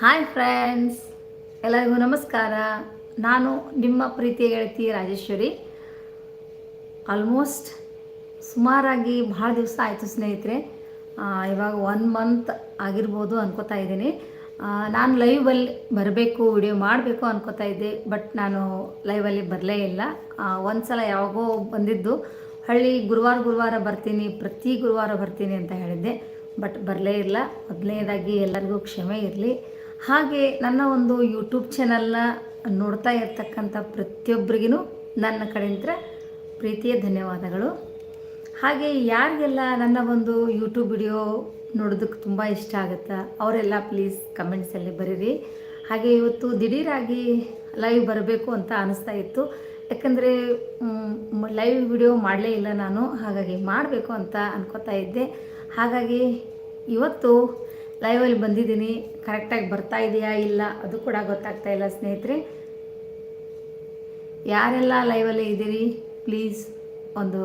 Hi friends, ಎಲ್ಲರಿಗೂ ನಮಸ್ಕಾರ. ನಾನು ನಿಮ್ಮ ಪ್ರೀತಿಯ ಗೆಳತಿ ರಾಜೇಶ್ವರಿ. ಆಲ್ಮೋಸ್ಟ್ ಸುಮಾರಾಗಿ ಭಾಳ ದಿವಸ ಆಯಿತು ಸ್ನೇಹಿತರೆ. ಇವಾಗ ಒನ್ ಮಂತ್ ಆಗಿರ್ಬೋದು ಅನ್ಕೋತಾ ಇದ್ದೀನಿ. ನಾನು ಲೈವಲ್ಲಿ ಬರಬೇಕು ವಿಡಿಯೋ ಮಾಡಬೇಕು ಅನ್ಕೋತಾ ಇದ್ದೆ ಬಟ್ ನಾನು ಲೈವಲ್ಲಿ ಬರಲೇ ಇಲ್ಲ. ಒಂದು ಸಲ ಯಾವಾಗೋ ಬಂದಿದ್ದು. ಹಳ್ಳಿ ಗುರುವಾರ ಗುರುವಾರ ಬರ್ತೀನಿ, ಪ್ರತಿ ಗುರುವಾರ ಬರ್ತೀನಿ ಅಂತ ಹೇಳಿದ್ದೆ ಬಟ್ ಬರಲೇ ಇಲ್ಲ. ಮೊದಲನೇದಾಗಿ ಎಲ್ಲರಿಗೂ ಕ್ಷಮೆ ಇರಲಿ. ಹಾಗೆ ನನ್ನ ಒಂದು ಯೂಟ್ಯೂಬ್ ಚಾನಲ್ನ ನೋಡ್ತಾ ಇರ್ತಕ್ಕಂಥ ಪ್ರತಿಯೊಬ್ಬರಿಗೂ ನನ್ನ ಕಡೆಯಿಂದ ಪ್ರೀತಿಯ ಧನ್ಯವಾದಗಳು. ಹಾಗೆ ಯಾರಿಗೆಲ್ಲ ನನ್ನ ಒಂದು ಯೂಟ್ಯೂಬ್ ವಿಡಿಯೋ ನೋಡೋದಕ್ಕೆ ತುಂಬ ಇಷ್ಟ ಆಗುತ್ತೆ, ಅವರೆಲ್ಲ ಪ್ಲೀಸ್ ಕಮೆಂಟ್ಸಲ್ಲಿ ಬರೀರಿ. ಹಾಗೆ ಇವತ್ತು ದಿಢೀರಾಗಿ ಲೈವ್ ಬರಬೇಕು ಅಂತ ಅನಿಸ್ತಾ ಇತ್ತು. ಯಾಕಂದರೆ ಲೈವ್ ವಿಡಿಯೋ ಮಾಡಲೇ ಇಲ್ಲ ನಾನು. ಹಾಗಾಗಿ ಮಾಡಬೇಕು ಅಂತ ಅನ್ಕೋತಾ ಇದ್ದೆ. ಹಾಗಾಗಿ ಇವತ್ತು ಲೈವಲ್ಲಿ ಬಂದಿದ್ದೀನಿ. ಕರೆಕ್ಟಾಗಿ ಬರ್ತಾ ಇದೆಯಾ ಇಲ್ಲ ಅದು ಕೂಡ ಗೊತ್ತಾಗ್ತಾ ಇಲ್ಲ ಸ್ನೇಹಿತರೆ. ಯಾರೆಲ್ಲ ಲೈವಲ್ಲಿ ಇದ್ದೀರಿ? ಪ್ಲೀಸ್ ಒಂದು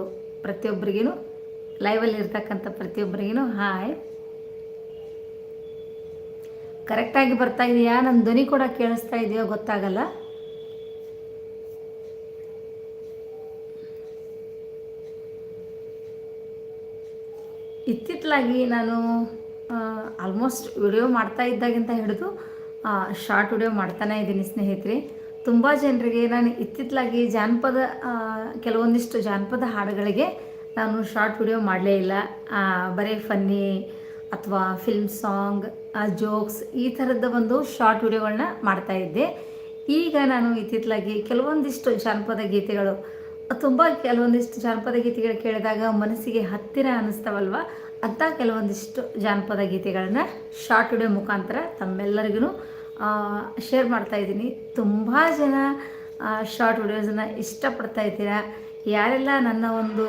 ಪ್ರತಿಯೊಬ್ಬರಿಗೂ ಲೈವಲ್ಲಿ ಇರ್ತಕ್ಕಂಥ ಪ್ರತಿಯೊಬ್ಬರಿಗೂ ಹಾಯ್ ಕರೆಕ್ಟಾಗಿ ಬರ್ತಾ ಇದೆಯಾ? ನನ್ನ ಧ್ವನಿ ಕೂಡ ಕೇಳಿಸ್ತಾ ಇದೆಯೋ ಗೊತ್ತಾಗಲ್ಲ. ಇತ್ತಿತ್ತಲಾಗಿ ನಾನು ಆಲ್ಮೋಸ್ಟ್ ವಿಡಿಯೋ ಮಾಡ್ತಾ ಇದ್ದಾಗಿಂತ ಹಿಡಿದು ಶಾರ್ಟ್ ವಿಡಿಯೋ ಮಾಡ್ತಾನೇ ಇದ್ದೀನಿ ಸ್ನೇಹಿತರೆ. ತುಂಬ ಜನರಿಗೆ ನಾನು ಇತ್ತಿತ್ತಲಾಗಿ ಜಾನಪದ ಕೆಲವೊಂದಿಷ್ಟು ಜಾನಪದ ಹಾಡುಗಳಿಗೆ ನಾನು ಶಾರ್ಟ್ ವಿಡಿಯೋ ಮಾಡಲೇ ಇಲ್ಲ. ಬರೀ ಫನ್ನಿ ಅಥವಾ ಫಿಲ್ಮ್ ಸಾಂಗ್ ಜೋಕ್ಸ್ ಈ ಥರದ ಒಂದು ಶಾರ್ಟ್ ವಿಡಿಯೋಗಳನ್ನ ಮಾಡ್ತಾ ಇದ್ದೆ. ಈಗ ನಾನು ಇತ್ತಿತ್ತಲಾಗಿ ಕೆಲವೊಂದಿಷ್ಟು ಜಾನಪದ ಗೀತೆಗಳು, ತುಂಬ ಕೆಲವೊಂದಿಷ್ಟು ಜಾನಪದ ಗೀತೆಗಳು ಕೇಳಿದಾಗ ಮನಸ್ಸಿಗೆ ಹತ್ತಿರ ಅನ್ನಿಸ್ತಾವಲ್ವ? ಅಂಥ ಕೆಲವೊಂದಿಷ್ಟು ಜಾನಪದ ಗೀತೆಗಳನ್ನ ಶಾರ್ಟ್ ವಿಡಿಯೋ ಮುಖಾಂತರ ತಮ್ಮೆಲ್ಲರಿಗೂ ಶೇರ್ ಮಾಡ್ತಾ ಇದ್ದೀನಿ. ತುಂಬ ಜನ ಶಾರ್ಟ್ ವಿಡಿಯೋಸನ್ನು ಇಷ್ಟಪಡ್ತಾ ಇದ್ದೀರಾ? ಯಾರೆಲ್ಲ ನನ್ನ ಒಂದು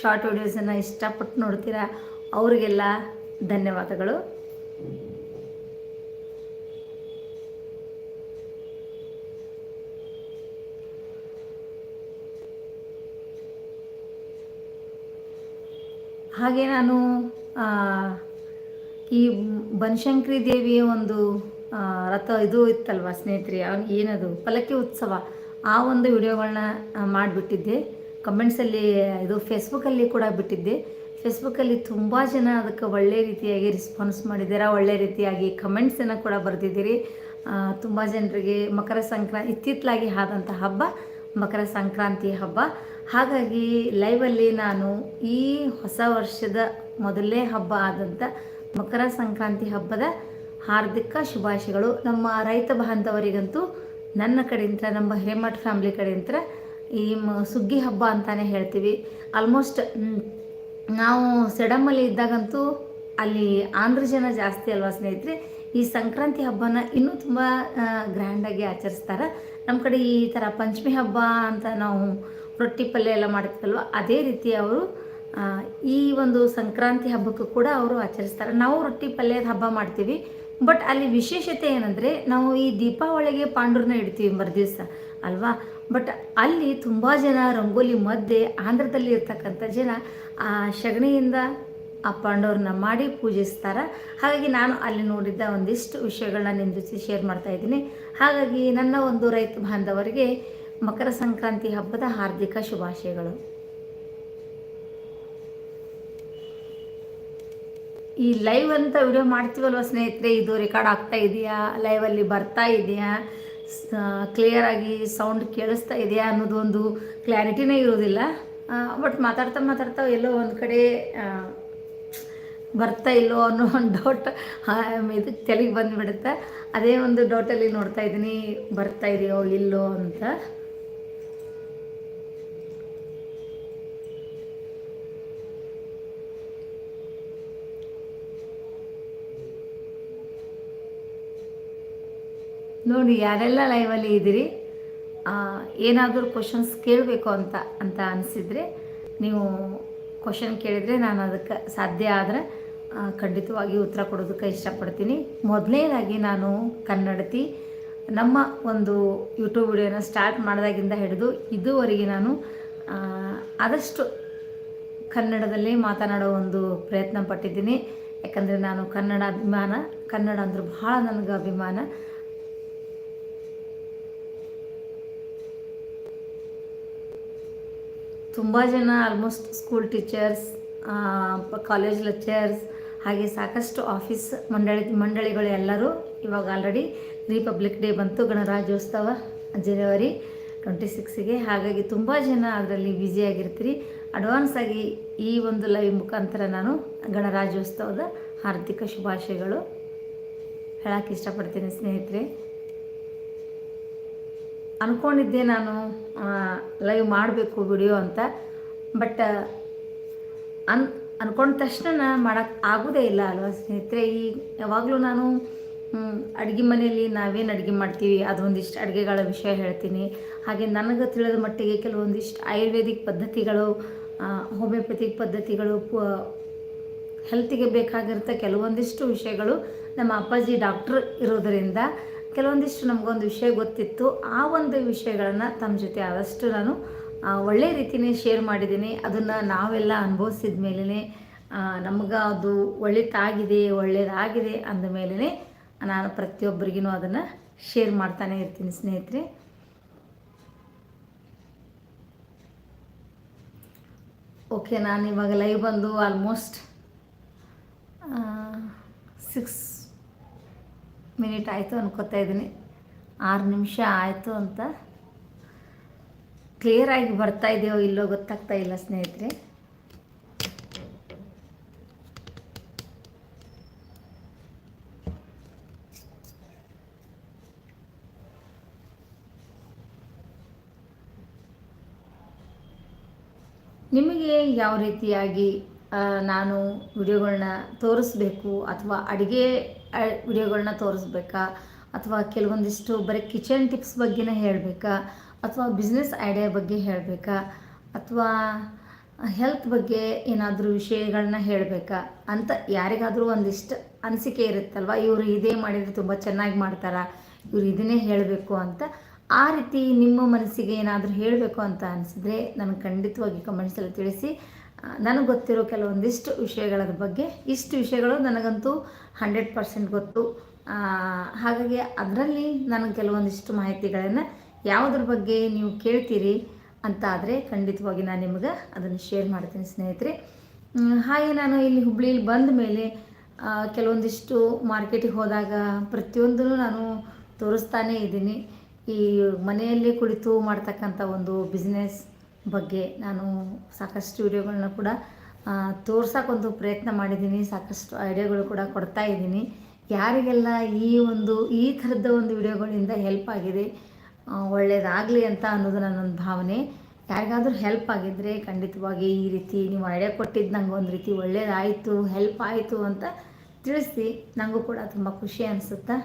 ಶಾರ್ಟ್ ವಿಡಿಯೋಸನ್ನು ಇಷ್ಟಪಟ್ಟು ನೋಡ್ತೀರಾ? ಅವರಿಗೆಲ್ಲ ಧನ್ಯವಾದಗಳು. ಹಾಗೆ ನಾನು ಈ ಬನಶಂಕರಿ ದೇವಿಯ ಒಂದು ರಥ ಇದು ಇತ್ತಲ್ವ ಸ್ನೇಹಿತರೆ ಅವ್ನು ಏನದು ಪಲಕ್ಕಿ ಉತ್ಸವ, ಆ ಒಂದು ವಿಡಿಯೋಗಳನ್ನ ಮಾಡಿಬಿಟ್ಟಿದ್ದೆ. ಕಮೆಂಟ್ಸಲ್ಲಿ ಇದು ಫೇಸ್ಬುಕ್ಕಲ್ಲಿ ಕೂಡ ಬಿಟ್ಟಿದ್ದೆ. ಫೇಸ್ಬುಕ್ಕಲ್ಲಿ ತುಂಬ ಜನ ಅದಕ್ಕೆ ಒಳ್ಳೆ ರೀತಿಯಾಗಿ ರೆಸ್ಪಾನ್ಸ್ ಮಾಡಿದ್ದೀರಾ. ಒಳ್ಳೆ ರೀತಿಯಾಗಿ ಕಮೆಂಟ್ಸನ್ನು ಕೂಡ ಬರೆದಿದ್ದೀರಿ. ತುಂಬ ಜನರಿಗೆ ಮಕರ ಸಂಕ್ರಾಂತಿ ಇತ್ತಿತ್ತಲಾಗಿ ಆದಂಥ ಹಬ್ಬ, ಮಕರ ಸಂಕ್ರಾಂತಿ ಹಬ್ಬ. ಹಾಗಾಗಿ ಲೈವಲ್ಲಿ ನಾನು ಈ ಹೊಸ ವರ್ಷದ ಮೊದಲನೇ ಹಬ್ಬ ಆದಂಥ ಮಕರ ಸಂಕ್ರಾಂತಿ ಹಬ್ಬದ ಹಾರ್ದಿಕ ಶುಭಾಶಯಗಳು. ನಮ್ಮ ರೈತ ಬಾಂಧವರಿಗಂತೂ ನನ್ನ ಕಡೆಯಿಂದ, ನಮ್ಮ ಹೇಮಠ್ ಫ್ಯಾಮ್ಲಿ ಕಡೆಯಿಂದ ಈ ಸುಗ್ಗಿ ಹಬ್ಬ ಅಂತಾನೆ ಹೇಳ್ತೀವಿ. ಆಲ್ಮೋಸ್ಟ್ ನಾವು ಸೆಡಮಲ್ಲಿ ಇದ್ದಾಗಂತೂ ಅಲ್ಲಿ ಆಂಧ್ರ ಜನ ಜಾಸ್ತಿ ಅಲ್ವಾ ಸ್ನೇಹಿತರೆ? ಈ ಸಂಕ್ರಾಂತಿ ಹಬ್ಬನ ಇನ್ನೂ ತುಂಬ ಗ್ರ್ಯಾಂಡಾಗಿ ಆಚರಿಸ್ತಾರೆ. ನಮ್ಮ ಕಡೆ ಈ ಥರ ಪಂಚಮಿ ಹಬ್ಬ ಅಂತ ನಾವು ರೊಟ್ಟಿ ಪಲ್ಯ ಎಲ್ಲ ಮಾಡ್ತೀವಲ್ವ ಅದೇ ರೀತಿ ಅವರು ಈ ಒಂದು ಸಂಕ್ರಾಂತಿ ಹಬ್ಬಕ್ಕೂ ಕೂಡ ಅವರು ಆಚರಿಸ್ತಾರೆ. ನಾವು ರೊಟ್ಟಿ ಪಲ್ಯದ ಹಬ್ಬ ಮಾಡ್ತೀವಿ. ಬಟ್ ಅಲ್ಲಿ ವಿಶೇಷತೆ ಏನಂದರೆ, ನಾವು ಈ ದೀಪಾವಳಿಗೆ ಪಾಂಡುರನ್ನ ಇಡ್ತೀವಿ ಮರುದಿವಸ ಅಲ್ವಾ? ಬಟ್ ಅಲ್ಲಿ ತುಂಬ ಜನ ರಂಗೋಲಿ ಮಧ್ಯೆ ಆಂಧ್ರದಲ್ಲಿ ಇರ್ತಕ್ಕಂಥ ಜನ, ಆ ಸಗಣಿಯಿಂದ ಆ ಪಾಂಡವ್ರನ್ನ ಮಾಡಿ ಪೂಜಿಸ್ತಾರೆ. ಹಾಗಾಗಿ ನಾನು ಅಲ್ಲಿ ನೋಡಿದ್ದ ಒಂದಿಷ್ಟು ವಿಷಯಗಳನ್ನ ನಿಮ್ಮ ಶೇರ್ ಮಾಡ್ತಾ ಇದ್ದೀನಿ. ಹಾಗಾಗಿ ನನ್ನ ಒಂದು ರೈತ ಬಾಂಧವರಿಗೆ ಮಕರ ಸಂಕ್ರಾಂತಿ ಹಬ್ಬದ ಹಾರ್ದಿಕ ಶುಭಾಶಯಗಳು. ಈ ಲೈವ್ ಅಂತ ವಿಡಿಯೋ ಮಾಡ್ತೀವಲ್ವ ಸ್ನೇಹಿತರೆ? ಇದು ರೆಕಾರ್ಡ್ ಆಗ್ತಾ ಇದೆಯಾ? ಲೈವಲ್ಲಿ ಬರ್ತಾ ಇದೆಯಾ? ಕ್ಲಿಯರ್ ಆಗಿ ಸೌಂಡ್ ಕೇಳಿಸ್ತಾ ಇದೆಯಾ ಅನ್ನೋದು ಒಂದು ಕ್ಲಾರಿಟಿನೇ ಇರೋದಿಲ್ಲ ಬಟ್ ಮಾತಾಡ್ತಾ ಮಾತಾಡ್ತಾ ಎಲ್ಲೋ ಒಂದು ಕಡೆ ಬರ್ತಾ ಇಲ್ಲೋ ಅನ್ನೋ ಒಂದು ಡೌಟ್ ಇದು ತಲೆಗೆ ಬಂದುಬಿಡುತ್ತೆ. ಅದೇ ಒಂದು ಡೌಟಲ್ಲಿ ನೋಡ್ತಾ ಇದ್ದೀನಿ, ಬರ್ತಾ ಇದೆಯೋ ಇಲ್ಲೋ ಅಂತ. ನೋಡಿ, ಯಾರೆಲ್ಲ ಲೈವಲ್ಲಿ ಇದ್ದೀರಿ ಏನಾದರೂ ಕ್ವಶನ್ಸ್ ಕೇಳಬೇಕು ಅಂತ ಅಂತ ಅನಿಸಿದರೆ ನೀವು ಕ್ವಶನ್ ಕೇಳಿದರೆ ನಾನು ಅದಕ್ಕೆ ಸಾಧ್ಯ ಆದರೆ ಖಂಡಿತವಾಗಿ ಉತ್ತರ ಕೊಡೋದಕ್ಕೆ ಇಷ್ಟಪಡ್ತೀನಿ. ಮೊದಲನೇದಾಗಿ ನಾನು ಕನ್ನಡತಿ, ನಮ್ಮ ಒಂದು ಯೂಟ್ಯೂಬ್ ವಿಡಿಯೋನ ಸ್ಟಾರ್ಟ್ ಮಾಡಿದಾಗಿಂದ ಹಿಡಿದು ಇದುವರೆಗೆ ನಾನು ಆದಷ್ಟು ಕನ್ನಡದಲ್ಲಿ ಮಾತನಾಡೋ ಒಂದು ಪ್ರಯತ್ನ ಪಟ್ಟಿದ್ದೀನಿ. ಯಾಕಂದರೆ ನಾನು ಕನ್ನಡ ಅಭಿಮಾನ, ಕನ್ನಡ ಅಂದ್ರೆ ಭಾಳ ನನಗೆ ಅಭಿಮಾನ. ತುಂಬ ಜನ almost school teachers college lecturers ಹಾಗೆ ಸಾಕಷ್ಟು ಆಫೀಸ್ ಮಂಡಳಿ, ಮಂಡಳಿಗಳು ಎಲ್ಲರೂ ಇವಾಗ ಆಲ್ರೆಡಿ ರಿಪಬ್ಲಿಕ್ ಡೇ ಬಂತು, ಗಣರಾಜ್ಯೋತ್ಸವ ಜನವರಿ ಟ್ವೆಂಟಿ ಸಿಕ್ಸಿಗೆ ಹಾಗಾಗಿ ತುಂಬ ಜನ ಅದರಲ್ಲಿ ಬ್ಯುಸಿಯಾಗಿರ್ತೀರಿ ಅಡ್ವಾನ್ಸ್ ಆಗಿ ಈ ಒಂದು ಲೈವ್ ಮುಖಾಂತರ ನಾನು ಗಣರಾಜ್ಯೋತ್ಸವದ ಹಾರ್ದಿಕ ಶುಭಾಶಯಗಳು ಹೇಳಕ್ಕೆ ಇಷ್ಟಪಡ್ತೀನಿ ಸ್ನೇಹಿತರೆ. ಅಂದ್ಕೊಂಡಿದ್ದೆ ನಾನು ಲೈವ್ ಮಾಡಬೇಕು ವಿಡಿಯೋ ಅಂತ. ಬಟ್ ಅನ್ ಅಂದ್ಕೊಂಡ ತಕ್ಷಣ ಮಾಡೋಕ್ಕೆ ಆಗೋದೇ ಇಲ್ಲ ಅಲ್ವಾ ಸ್ನೇಹಿತರೆ? ಈ, ಯಾವಾಗಲೂ ನಾನು ಅಡುಗೆ ಮನೆಯಲ್ಲಿ ನಾವೇನು ಅಡುಗೆ ಮಾಡ್ತೀವಿ, ಅದೊಂದಿಷ್ಟು ಅಡುಗೆಗಳ ವಿಷಯ ಹೇಳ್ತೀನಿ. ಹಾಗೆ ನನಗೆ ತಿಳಿದ ಮಟ್ಟಿಗೆ ಕೆಲವೊಂದಿಷ್ಟು ಆಯುರ್ವೇದಿಕ್ ಪದ್ಧತಿಗಳು ಹೋಮಿಯೋಪತಿಕ್ ಪದ್ಧತಿಗಳು ಹೆಲ್ತಿಗೆ ಬೇಕಾಗಿರ್ತ ಕೆಲವೊಂದಿಷ್ಟು ವಿಷಯಗಳು ನಮ್ಮ ಅಪ್ಪಾಜಿ ಡಾಕ್ಟ್ರ್ ಇರೋದರಿಂದ ಕೆಲವೊಂದಿಷ್ಟು ನಮಗೊಂದು ವಿಷಯ ಗೊತ್ತಿತ್ತು. ಆ ಒಂದು ವಿಷಯಗಳನ್ನು ತಮ್ಮ ಜೊತೆ ಆದಷ್ಟು ನಾನು ಒಳ್ಳೆ ರೀತಿಯೇ ಶೇರ್ ಮಾಡಿದ್ದೀನಿ. ಅದನ್ನು ನಾವೆಲ್ಲ ಅನುಭವಿಸಿದ ಮೇಲೇ ನಮ್ಗೆ ಅದು ಒಳ್ಳೆದಾಗಿದೆ ಒಳ್ಳೆಯದಾಗಿದೆ ಅಂದ ಮೇಲೇ ನಾನು ಪ್ರತಿಯೊಬ್ಬರಿಗೂ ಅದನ್ನು ಶೇರ್ ಮಾಡ್ತಾನೆ ಇರ್ತೀನಿ ಸ್ನೇಹಿತರೆ. ಓಕೆ ನಾನು ಇವಾಗ ಲೈವ್ ಬಂದು ಆಲ್ಮೋಸ್ಟ್ ಸಿಕ್ಸ್ ಮಿನಿಟ್ ಆಯಿತು ಅನ್ಕೋತಾ ಇದ್ದೀನಿ. ಆರು ನಿಮಿಷ ಆಯಿತು ಅಂತ ಕ್ಲಿಯರಾಗಿ ಬರ್ತಾ ಇದೆಯೋ ಇಲ್ಲೋ ಗೊತ್ತಾಗ್ತಾ ಇಲ್ಲ ಸ್ನೇಹಿತರೆ. ನಿಮಗೆ ಯಾವ ರೀತಿಯಾಗಿ ನಾನು ವಿಡಿಯೋಗಳನ್ನ ತೋರಿಸ್ಬೇಕು ಅಥವಾ ಅಡುಗೆ ವಿಡಿಯೋಗಳನ್ನ ತೋರಿಸ್ಬೇಕಾ? ಅಥವಾ ಕೆಲವೊಂದಿಷ್ಟು ಬರೀ ಕಿಚನ್ ಟಿಪ್ಸ್ ಬಗ್ಗೆನೇ ಹೇಳಬೇಕಾ? ಅಥವಾ ಬಿಸ್ನೆಸ್ ಐಡಿಯಾ ಬಗ್ಗೆ ಹೇಳಬೇಕಾ? ಅಥವಾ ಹೆಲ್ತ್ ಬಗ್ಗೆ ಏನಾದರೂ ವಿಷಯಗಳನ್ನ ಹೇಳಬೇಕಾ? ಅಂತ ಯಾರಿಗಾದರೂ ಒಂದಿಷ್ಟು ಅನಿಸಿಕೆ ಇರುತ್ತಲ್ವ? ಇವರು ಇದೇ ಮಾಡಿದರೆ ತುಂಬ ಚೆನ್ನಾಗಿ ಮಾಡ್ತಾರಾ? ಇವರು ಇದನ್ನೇ ಹೇಳಬೇಕು ಅಂತ. ಆ ರೀತಿ ನಿಮ್ಮ ಮನಸ್ಸಿಗೆ ಏನಾದರೂ ಹೇಳಬೇಕು ಅಂತ ಅನಿಸಿದ್ರೆ ನನಗೆ ಖಂಡಿತವಾಗಿ ಕಮೆಂಟ್ಸಲ್ಲಿ ತಿಳಿಸಿ. ನನಗೆ ಗೊತ್ತಿರೋ ಕೆಲವೊಂದಿಷ್ಟು ವಿಷಯಗಳ ಬಗ್ಗೆ ಇಷ್ಟು ವಿಷಯಗಳು ನನಗಂತೂ ಹಂಡ್ರೆಡ್ ಪರ್ಸೆಂಟ್ ಗೊತ್ತು. ಹಾಗಾಗಿ ಅದರಲ್ಲಿ ನನಗೆ ಕೆಲವೊಂದಿಷ್ಟು ಮಾಹಿತಿಗಳನ್ನು ಯಾವುದ್ರ ಬಗ್ಗೆ ನೀವು ಕೇಳ್ತೀರಿ ಅಂತ ಆದರೆ ಖಂಡಿತವಾಗಿ ನಾನು ನಿಮಗೆ ಅದನ್ನು ಶೇರ್ ಮಾಡ್ತೀನಿ ಸ್ನೇಹಿತರೆ. ಹಾಗೆ ನಾನು ಇಲ್ಲಿ ಹುಬ್ಳಿಲಿ ಬಂದ ಮೇಲೆ ಕೆಲವೊಂದಿಷ್ಟು ಮಾರ್ಕೆಟಿಗೆ ಹೋದಾಗ ಪ್ರತಿಯೊಂದನ್ನು ನಾನು ತೋರಿಸ್ತಾನೇ ಇದ್ದೀನಿ. ಈ ಮನೆಯಲ್ಲಿ ಕುಳಿತು ಮಾಡ್ತಕ್ಕಂಥ ಒಂದು ಬಿಸ್ನೆಸ್ ಬಗ್ಗೆ ನಾನು ಸಾಕಷ್ಟು ವಿಡಿಯೋಗಳನ್ನ ಕೂಡ ತೋರ್ಸೋಕ್ಕೊಂದು ಪ್ರಯತ್ನ ಮಾಡಿದ್ದೀನಿ, ಸಾಕಷ್ಟು ಐಡಿಯಾಗಳು ಕೂಡ ಕೊಡ್ತಾ ಇದ್ದೀನಿ. ಯಾರಿಗೆಲ್ಲ ಈ ಒಂದು, ಈ ಥರದ ಒಂದು ವಿಡಿಯೋಗಳಿಂದ ಹೆಲ್ಪ್ ಆಗಿದೆ ಒಳ್ಳೆಯದಾಗಲಿ ಅಂತ ಅನ್ನೋದು ನನ್ನೊಂದು ಭಾವನೆ. ಯಾರಿಗಾದರೂ ಹೆಲ್ಪ್ ಆಗಿದ್ದರೆ ಖಂಡಿತವಾಗಿ ಈ ರೀತಿ ನೀವು ಐಡಿಯಾ ಕೊಟ್ಟಿದ್ದು ನಂಗೆ ಒಂದು ರೀತಿ ಒಳ್ಳೇದಾಯಿತು ಹೆಲ್ಪ್ ಆಯಿತು ಅಂತ ತಿಳಿಸಿ ನನಗೂ ಕೂಡ ತುಂಬ ಖುಷಿ ಅನಿಸುತ್ತಾ?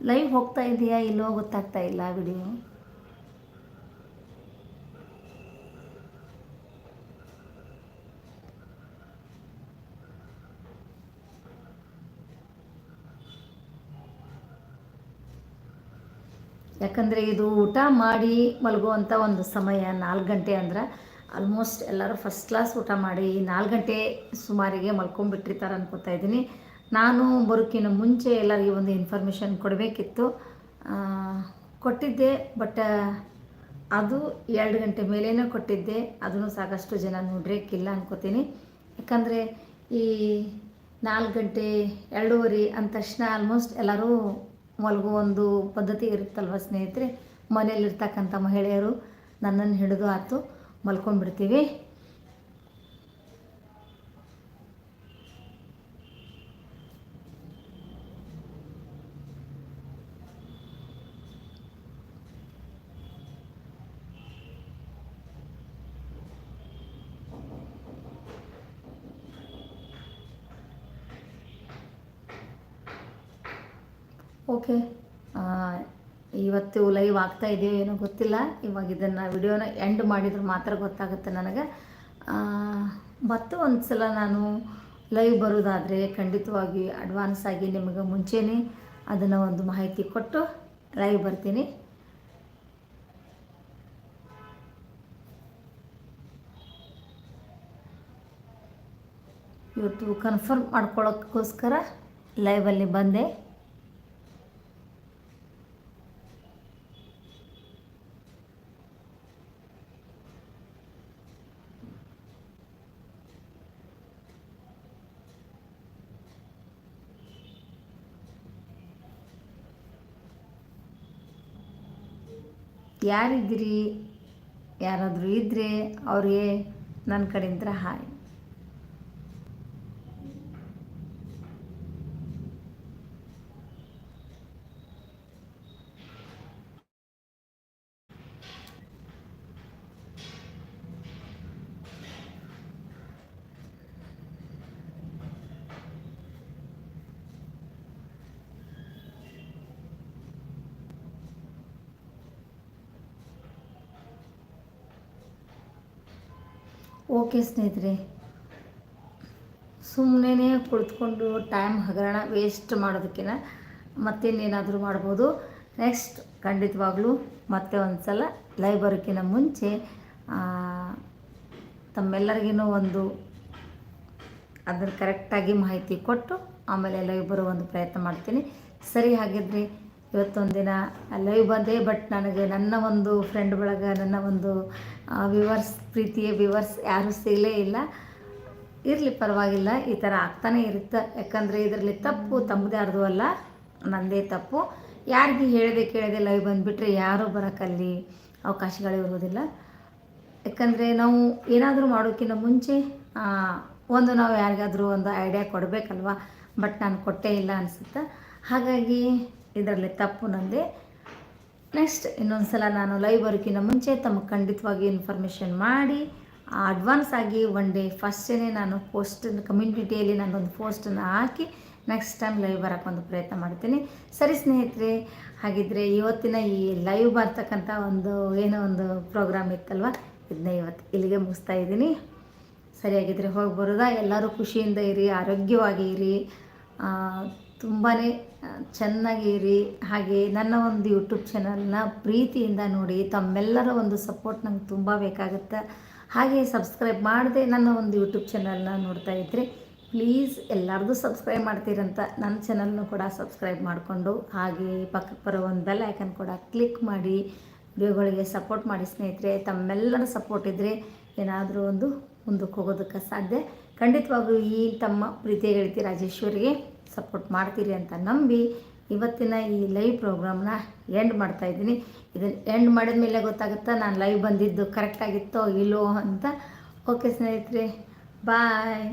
ಲೈವ್ ಹೋಗ್ತಾ ಇದೆಯಾ ಇಲ್ಲೋ ಗೊತ್ತಾಗ್ತಾ ಇಲ್ಲ ವಿಡಿಯೋ ಯಾಕಂದರೆ ಇದು ಊಟ ಮಾಡಿ ಮಲಗುವಂಥ ಒಂದು ಸಮಯ, ನಾಲ್ಕು ಗಂಟೆ ಅಂದ್ರೆ ಆಲ್ಮೋಸ್ಟ್ ಎಲ್ಲರೂ ಫಸ್ಟ್ ಕ್ಲಾಸ್ ಊಟ ಮಾಡಿ ನಾಲ್ಕು ಗಂಟೆ ಸುಮಾರಿಗೆ ಮಲ್ಕೊಂಡ್ಬಿಟ್ಟಿರ್ತಾರೆ ಅನ್ಕೋತಾ ಇದ್ದೀನಿ ನಾನು ಬರೋಕ್ಕಿಂತ ಮುಂಚೆ ಎಲ್ಲರಿಗೆ ಒಂದು ಇನ್ಫಾರ್ಮೇಷನ್ ಕೊಡಬೇಕಿತ್ತು. ಕೊಟ್ಟಿದ್ದೆ ಬಟ್ ಅದು ಎರಡು ಗಂಟೆ ಮೇಲೇ ಕೊಟ್ಟಿದ್ದೆ. ಅದನ್ನು ಸಾಕಷ್ಟು ಜನ ನೋಡ್ರೇಕಿಲ್ಲ ಅನ್ಕೋತೀನಿ. ಯಾಕಂದರೆ ಈ ನಾಲ್ಕು ಗಂಟೆ ಎರಡೂವರೆ ಅಂದ ತಕ್ಷಣ ಆಲ್ಮೋಸ್ಟ್ ಎಲ್ಲರೂ ಮಲಗೋ ಒಂದು ಪದ್ಧತಿ ಇರುತ್ತಲ್ವ ಸ್ನೇಹಿತರೆ? ಮನೆಯಲ್ಲಿರ್ತಕ್ಕಂಥ ಮಹಿಳೆಯರು ನನ್ನನ್ನು ಹಿಡಿದು ಆತು ಮಲ್ಕೊಂಡ್ಬಿಡ್ತೀವಿ. ಓಕೆ. ಇವತ್ತು ಲೈವ್ ಆಗ್ತಾ ಇದೆಯೋ ಏನೋ ಗೊತ್ತಿಲ್ಲ. ಇವಾಗ ಇದನ್ನು ವಿಡಿಯೋನ ಎಂಡ್ ಮಾಡಿದ್ರೆ ಮಾತ್ರ ಗೊತ್ತಾಗುತ್ತೆ ನನಗೆ. ಮತ್ತು ಒಂದು ಸಲ ನಾನು ಲೈವ್ ಬರೋದಾದರೆ ಖಂಡಿತವಾಗಿ ಅಡ್ವಾನ್ಸ್ ಆಗಿ ನಿಮಗೆ ಮುಂಚೆನೇ ಅದನ್ನು ಒಂದು ಮಾಹಿತಿ ಕೊಟ್ಟು ಲೈವ್ ಬರ್ತೀನಿ. ಇವತ್ತು ಕನ್ಫರ್ಮ್ ಮಾಡ್ಕೊಳ್ಳೋಕ್ಕೋಸ್ಕರ ಲೈವಲ್ಲಿ ಬಂದೆ. ಯಾರಿದ್ದೀರಿ ಯಾರಾದರೂ ಇದ್ದರೆ ಅವ್ರಿಗೆ ನನ್ನ ಕಡೆಯಿಂದ ಹಾಯ್. ಓಕೆ ಸ್ನೇಹಿತರೆ ಸುಮ್ಮನೆ ಕುಳಿತುಕೊಂಡು ಟೈಮ್ ಹಗರಣ ವೇಸ್ಟ್ ಮಾಡೋದಕ್ಕಿಂತ ಮತ್ತಿನ್ನೇನಾದರೂ ಮಾಡ್ಬೋದು. ನೆಕ್ಸ್ಟ್ ಖಂಡಿತವಾಗ್ಲೂ ಮತ್ತೆ ಒಂದು ಸಲ ಲೈವ್ ಬರೋಕ್ಕಿಂತ ಮುಂಚೆ ತಮ್ಮೆಲ್ಲರಿಗೂ ಒಂದು ಅದನ್ನು ಕರೆಕ್ಟಾಗಿ ಮಾಹಿತಿ ಕೊಟ್ಟು ಆಮೇಲೆ ಲೈವ್ ಬರೋ ಒಂದು ಪ್ರಯತ್ನ ಮಾಡ್ತೀನಿ. ಸರಿ ಹಾಗಿದ್ರೆ ಇವತ್ತೊಂದು ದಿನ ಲೈವ್ ಬಂದೆ ಬಟ್ ನನಗೆ ನನ್ನ ಒಂದು ಫ್ರೆಂಡ್ ಬಳಗ ನನ್ನ ಒಂದು ವಿವರ್ಸ್ ಪ್ರೀತಿಯ ವಿವರ್ಸ್ ಯಾರೂ ಸಿಗಲೇ ಇಲ್ಲ. ಇರಲಿ ಪರವಾಗಿಲ್ಲ, ಈ ಥರ ಆಗ್ತಾನೆ ಇರುತ್ತೆ. ಯಾಕಂದರೆ ಇದರಲ್ಲಿ ತಪ್ಪು, ತಮ್ಮದೇ ಯಾರ್ದು ಅಲ್ಲ ನನ್ನದೇ ತಪ್ಪು. ಯಾರಿಗೆ ಹೇಳಿದೆ ಕೇಳಿದೆ ಲೈವ್ ಬಂದುಬಿಟ್ರೆ ಯಾರೂ ಬರೋಕ್ಕಲ್ಲಿ ಅವಕಾಶಗಳಿರುವುದಿಲ್ಲ ಯಾಕಂದರೆ ನಾವು ಏನಾದರೂ ಮಾಡೋಕ್ಕಿಂತ ಮುಂಚೆ ಒಂದು ನಾವು ಯಾರಿಗಾದರೂ ಒಂದು ಐಡಿಯಾ ಕೊಡಬೇಕಲ್ವ? ಬಟ್ ನಾನು ಕೊಟ್ಟೇ ಇಲ್ಲ ಅನಿಸುತ್ತೆ? ಹಾಗಾಗಿ ಇದರಲ್ಲಿ ತಪ್ಪು ನಂದೆ. ನೆಕ್ಸ್ಟ್ ಇನ್ನೊಂದು ಸಲ ನಾನು ಲೈವ್ ಬರೋಕ್ಕಿಂತ ಮುಂಚೆ ತಮಗೆ ಖಂಡಿತವಾಗಿ ಇನ್ಫಾರ್ಮೇಷನ್ ಮಾಡಿ ಅಡ್ವಾನ್ಸ್ ಆಗಿ ಒನ್ ಡೇ ಫಸ್ಟೇ ನಾನು ಪೋಸ್ಟ್ ಕಮ್ಯುನಿಟಿಯಲ್ಲಿ ನಾನೊಂದು ಪೋಸ್ಟನ್ನು ಹಾಕಿ ನೆಕ್ಸ್ಟ್ ಟೈಮ್ ಲೈವ್ ಬರೋಕ್ಕೊಂದು ಪ್ರಯತ್ನ ಮಾಡ್ತೀನಿ. ಸರಿ ಸ್ನೇಹಿತರೆ ಹಾಗಿದ್ದರೆ ಇವತ್ತಿನ ಈ ಲೈವ್ ಬರ್ತಕ್ಕಂಥ ಒಂದು ಏನೋ ಒಂದು ಪ್ರೋಗ್ರಾಮ್ ಇತ್ತಲ್ವ? ಇದನ್ನ ಇವತ್ತು ಇಲ್ಲಿಗೆ ಮುಗಿಸ್ತಾ ಇದ್ದೀನಿ. ಸರಿಯಾಗಿದ್ದರೆ ಹೋಗಿ ಬರೋದಾ ಎಲ್ಲರೂ ಖುಷಿಯಿಂದ ಇರಿ, ಆರೋಗ್ಯವಾಗಿ ಇರಿ. ತುಂಬಾ ಚೆನ್ನಾಗಿರಿ. ಹಾಗೆ ನನ್ನ ಒಂದು ಯೂಟ್ಯೂಬ್ ಚಾನಲ್ನ ಪ್ರೀತಿಯಿಂದ ನೋಡಿ, ತಮ್ಮೆಲ್ಲರ ಒಂದು ಸಪೋರ್ಟ್ ನಂಗೆ ತುಂಬ ಬೇಕಾಗುತ್ತೆ. ಹಾಗೆ ಸಬ್ಸ್ಕ್ರೈಬ್ ಮಾಡದೆ ನನ್ನ ಒಂದು ಯೂಟ್ಯೂಬ್ ಚಾನಲ್ನ ನೋಡ್ತಾ ಇದ್ದರೆ ಪ್ಲೀಸ್ ಎಲ್ಲರದು ಸಬ್ಸ್ಕ್ರೈಬ್ ಮಾಡ್ತೀರಂತ ನನ್ನ ಚಾನಲ್ನು ಕೂಡ ಸಬ್ಸ್ಕ್ರೈಬ್ ಮಾಡಿಕೊಂಡು, ಹಾಗೆ ಪಕ್ಕಕ್ಕೆ ಬರೋ ಒಂದು ಬೆಲ್ ಐಕನ್ ಕೂಡ ಕ್ಲಿಕ್ ಮಾಡಿ ವಿಡಿಯೋಗಳಿಗೆ ಸಪೋರ್ಟ್ ಮಾಡಿ ಸ್ನೇಹಿತರೆ, ತಮ್ಮೆಲ್ಲರ ಸಪೋರ್ಟ್ ಇದ್ದರೆ ಏನಾದರೂ ಒಂದು ಮುಂದಕ್ಕೆ ಹೋಗೋದಕ್ಕೆ ಸಾಧ್ಯ. ಖಂಡಿತವಾಗೂ ಈ ತಮ್ಮ ಪ್ರೀತಿಯ ಗೆಳತಿ ರಾಜೇಶ್ವರಿಗೆ ಸಪೋರ್ಟ್ ಮಾಡ್ತೀರಿ ಅಂತ ನಂಬಿ ಇವತ್ತಿನ ಈ ಲೈವ್ ಪ್ರೋಗ್ರಾಮ್ನ ಎಂಡ್ ಮಾಡ್ತಾಯಿದ್ದೀನಿ ಇದನ್ನು ಎಂಡ್ ಮಾಡಿದ ಮೇಲೆ ಗೊತ್ತಾಗುತ್ತಾ ನಾನು ಲೈವ್ ಬಂದಿದ್ದು ಕರೆಕ್ಟಾಗಿತ್ತೋ ಇಲ್ಲೋ ಅಂತ. ಓಕೆ ಸ್ನೇಹಿತರೆ ಬಾಯ್